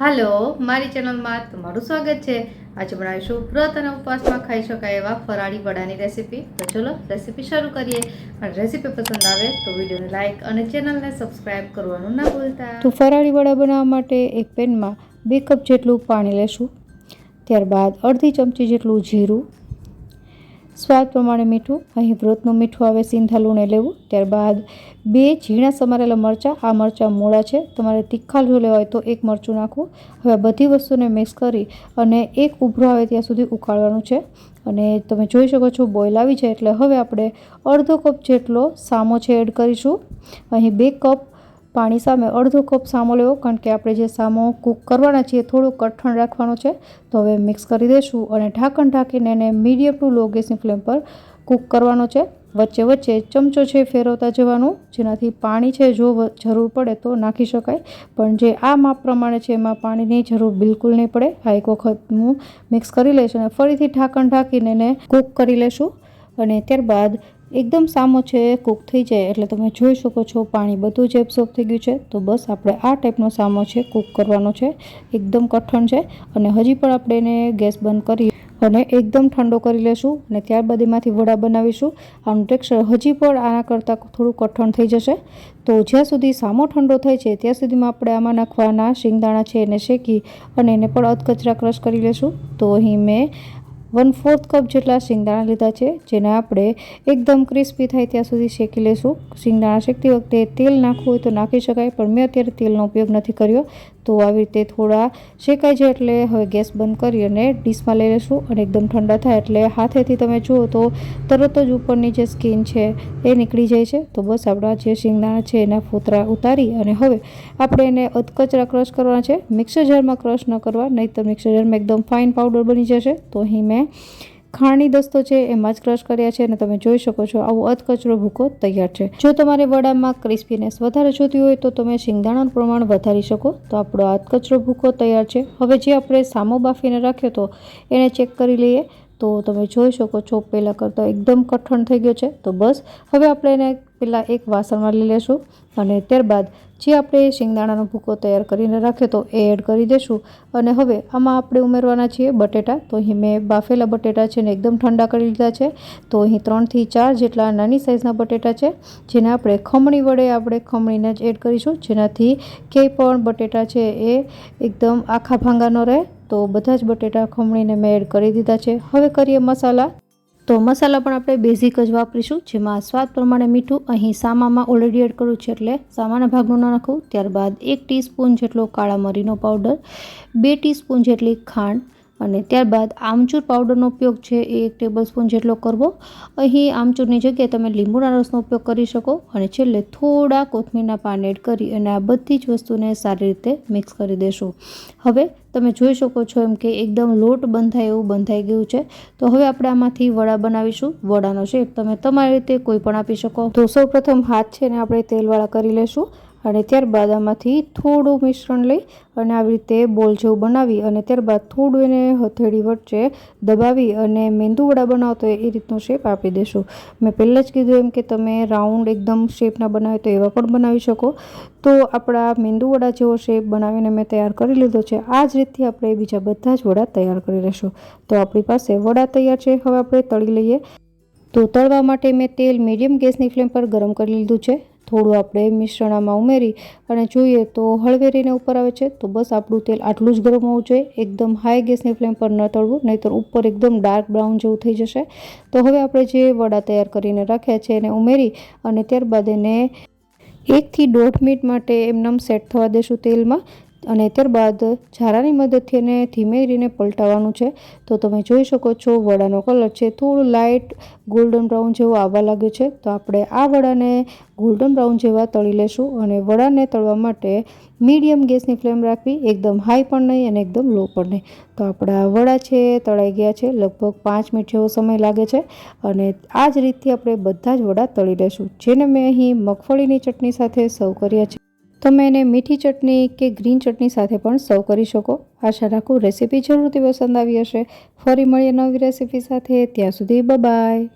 હાલો, મારી ચેનલમાં તમારું સ્વાગત છે. આજે બનાવીશું વ્રત અને ઉપવાસમાં ખાઈ શકાય એવા ફરાળી વડાની રેસીપી. તો ચલો, રેસીપી શરૂ કરીએ. અને રેસીપી પસંદ આવે તો વિડીયોને લાઇક અને ચેનલને સબસ્ક્રાઇબ કરવાનું ના ભૂલતા. તો ફરાળી વડા બનાવવા માટે એક પેનમાં બે કપ જેટલું પાણી લેશું. ત્યારબાદ અડધી ચમચી જેટલું જીરું સ્વાદ પ્રમાણે મીઠું, અહીં વ્રતનું મીઠું આવે સિંધા લૂણે લેવું. ત્યારબાદ બે ઝીણા સમારેલા મરચાં, આ મરચાં મોડા છે. તમારે તીખા જો લેવા હોય તો એક મરચું નાખવું. હવે બધી વસ્તુને મિક્સ કરી અને એક ઉભરો આવે ત્યાં સુધી ઉકાળવાનું છે. અને તમે જોઈ શકો છો, બોઇલ આવી જાય એટલે હવે આપણે અડધો કપ જેટલો સામો છે એડ કરીશું. અહીં બે કપ પાણી સામે અડધો કપ સામો લેવો, કારણ કે આપણે જે સામો કૂક કરવાના છીએ થોડું કઠણ રાખવાનો છે. તો હવે મિક્સ કરી દઈશું અને ઢાંકણ ઢાંકીને એને મીડિયમ ટુ લો ગેસની ફ્લેમ પર કૂક કરવાનો છે. વચ્ચે વચ્ચે ચમચો છે ફેરવતા જવાનું, જેનાથી પાણી છે જો જરૂર પડે તો નાખી શકાય. પણ જે આ માપ પ્રમાણે છે એમાં પાણીની જરૂર બિલકુલ નહીં પડે. આ એક વખત હું મિક્સ કરી લઈશ અને ફરીથી ઢાંકણ ઢાંકીને એને કૂક કરી લેશું. અને ત્યારબાદ એકદમ સામો છે, કૂક થઈ જાય એટલે તમે જોઈ શકો છો પાણી બધું જ એબ્સોર્બ થઈ ગયું છે. તો બસ આપણે આ ટાઈપનો સામો છે, કૂક કરવાનો છે. એકદમ કઠણ છે અને હજી પણ આપણે એને ગેસ બંધ કરી અને એકદમ ઠંડો કરી લેશું અને ત્યારબાદ એમાંથી વડા બનાવીશું. આનું ટેક્સચર હજી પણ આના કરતાં થોડું કઠણ થઈ જશે. તો જ્યાં સુધી સામો ઠંડો થાય છે, ત્યાં સુધીમાં આપણે આમાં નાખવાના શિંગદાણા છે, એને શેકી અને એને પણ અધકચરા ક્રશ કરી લેશું. તો અહીં મેં વન ફોર્થ કપ જેટલા શિંગદાણા લીધા છે, જેને આપણે એકદમ ક્રિસ્પી થાય ત્યાં સુધી શેકી લેશું. શિંગદાણા શેકતી વખતે તેલ નાખવું હોય તો નાખી શકાય, પણ મેં અત્યારે તેલનો ઉપયોગ નથી કર્યો. તો આવી રીતે થોડા શેકાઈ જાય એટલે હવે ગેસ બંધ કરી અને ડીશમાં લઈ લેશું અને એકદમ ઠંડા થાય એટલે હાથેથી તમે જુઓ તો તરત જ ઉપરની જે સ્કીન છે એ નીકળી જાય છે. તો બસ આપણા જે શિંગદાણા છે એના ફોતરા ઉતારી અને હવે આપણે એને અધકચરા ક્રશ કરવાના છે. મિક્સર જારમાં ક્રશ ન કરવા નહીં તો મિક્સર જારમાં એકદમ ફાઇન પાવડર બની જશે. તો અહીં મેં ખાંડની દસ્તો છે, એમાં જ ક્રશ કર્યા છે અને તમે જોઈ શકો છો આવો અધકચરો ભૂકો તૈયાર છે. જો તમારે વડામાં ક્રિસ્પીનેસ વધારે જોતી હોય તો તમે શિંગદાણાનું પ્રમાણ વધારી શકો. તો આપણો અધકચરો ભૂકો તૈયાર છે. હવે જે આપણે સામો બાફીને રાખ્યો તો એને ચેક કરી લઈએ. તો તમે જોઈ શકો છો, પહેલાં કરતાં એકદમ કઠણ થઈ ગયો છે. તો બસ, હવે આપણે એને પહેલાં એક વાસણમાં લઈ લેશું અને ત્યારબાદ જે આપણે શિંગદાણાનો ભૂકો તૈયાર કરીને રાખ્યો તો એ એડ કરી દઈશું અને હવે આમાં આપણે ઉમેરવાના છીએ બટેટા. તો અહીં મેં બાફેલા બટેટા છે ને એકદમ ઠંડા કરી લીધા છે. તો અહીં ત્રણથી ચાર જેટલા નાની સાઇઝના બટેટા છે, જેને આપણે ખમણી વડે આપણે ખમણીને જ એડ કરીશું. જેનાથી ક્યાંય પણ બટેટા છે એ એકદમ આખા ભાંગા ન રહે. તો બધા જ બટેટા ખમણીને મેં એડ કરી દીધા છે. હવે કરીએ મસાલા. તો મસાલા પણ આપણે બેઝિક જ વાપરીશું, જેમાં સ્વાદ પ્રમાણે મીઠું અહીં સામામાં ઓલરેડી એડ કર્યું છે, એટલે સામાના ભાગનું ન નાખવું ત્યારબાદ એક ટીસ્પૂન જેટલો કાળા મરીનો પાવડર બે ટીસ્પૂન જેટલી ખાંડ અને ત્યારબાદ આમચૂર પાવડરનો ઉપયોગ છે એ એક ટેબલ સ્પૂન જેટલો કરવો. અહીં આમચૂરની જગ્યાએ તમે લીંબુના રસનો ઉપયોગ કરી શકો અને છેલ્લે થોડા કોથમીરના પાન એડ કરી અને આ બધી જ વસ્તુને સારી રીતે મિક્સ કરી દેશું. હવે તમે જોઈ શકો છો એમ કે એકદમ લોટ બંધાય એવું બંધાઈ ગયું છે. તો હવે આપણે આમાંથી વડા બનાવીશું. વડાનો શેપ તમે તમારી રીતે કોઈ પણ આપી શકો. તો સૌપ્રથમ હાથ છે ને આપણે તેલવાળા કરી લેશું. અને ત્યારબાદ આમાંથી થોડું મિશ્રણ લઈ અને આવી રીતે બોલ જેવું બનાવી અને ત્યારબાદ થોડું એને હથેળી વચ્ચે દબાવી અને મેંદુવડા બનાવતો એ રીતનો શેપ આપી દેશું. મેં પહેલાં જ કીધું એમ કે તમે રાઉન્ડ એકદમ શેપના બનાવે તો એવા પણ બનાવી શકો. તો આપણા મેંદુવડા જેવો શેપ બનાવીને મેં તૈયાર કરી લીધો છે. આ જ રીતથી આપણે બીજા બધા જ વડા તૈયાર કરી લઈશું તો આપણી પાસે વડા તૈયાર છે. હવે આપણે તળી લઈએ. તો તળવા માટે મેં તેલ મીડિયમ ગેસની ફ્લેમ પર ગરમ કરી લીધું છે. થોડું આપણે મિશ્રણમાં ઉમેરી અને જોઈએ તો હળવેરીને ઉપર આવે છે, તો બસ આપણું તેલ આટલું જ ગરમ હોવું જોઈએ. એકદમ હાઈ ગેસની ફ્લેમ પર ન તળવું, નહીંતર ઉપર એકદમ ડાર્ક બ્રાઉન જેવું થઈ જશે. તો હવે આપણે જે વડા તૈયાર કરીને રાખ્યા છે એને ઉમેરી અને ત્યારબાદ એને એકથી દોઢ મિનિટ માટે એમનેમ સેટ થવા દેશું તેલમાં. અને ત્યારબાદ ઝારાની મદદથી એને ધીમે ધીમે પલટાવવાનું છે. તો તમે જોઈ શકો છો, વડાનો કલર છે થોડું લાઇટ ગોલ્ડન બ્રાઉન જેવો આવવા લાગ્યો છે. તો આપણે આ વડાને ગોલ્ડન બ્રાઉન જેવા તળી લેશું અને વડાને તળવા માટે મીડિયમ ગેસની ફ્લેમ રાખવી, એકદમ હાઈ પણ નહીં અને એકદમ લો પણ નહીં. તો આપણા વડા છે, તળાઈ ગયા છે, લગભગ પાંચ મિનિટ જેવો સમય લાગે છે અને આ જ રીતથી આપણે બધા જ વડા તળી લેશું, જેને મેં અહીં મગફળીની ચટણી સાથે સર્વ કર્યા છે. તમે એને મીઠી ચટણી કે ગ્રીન ચટણી સાથે પણ સર્વ કરી શકો. આશા રાખું રેસીપી જરૂરથી પસંદ આવી હશે. ફરી મળીએ નવી રેસીપી સાથે. ત્યાં સુધી બાય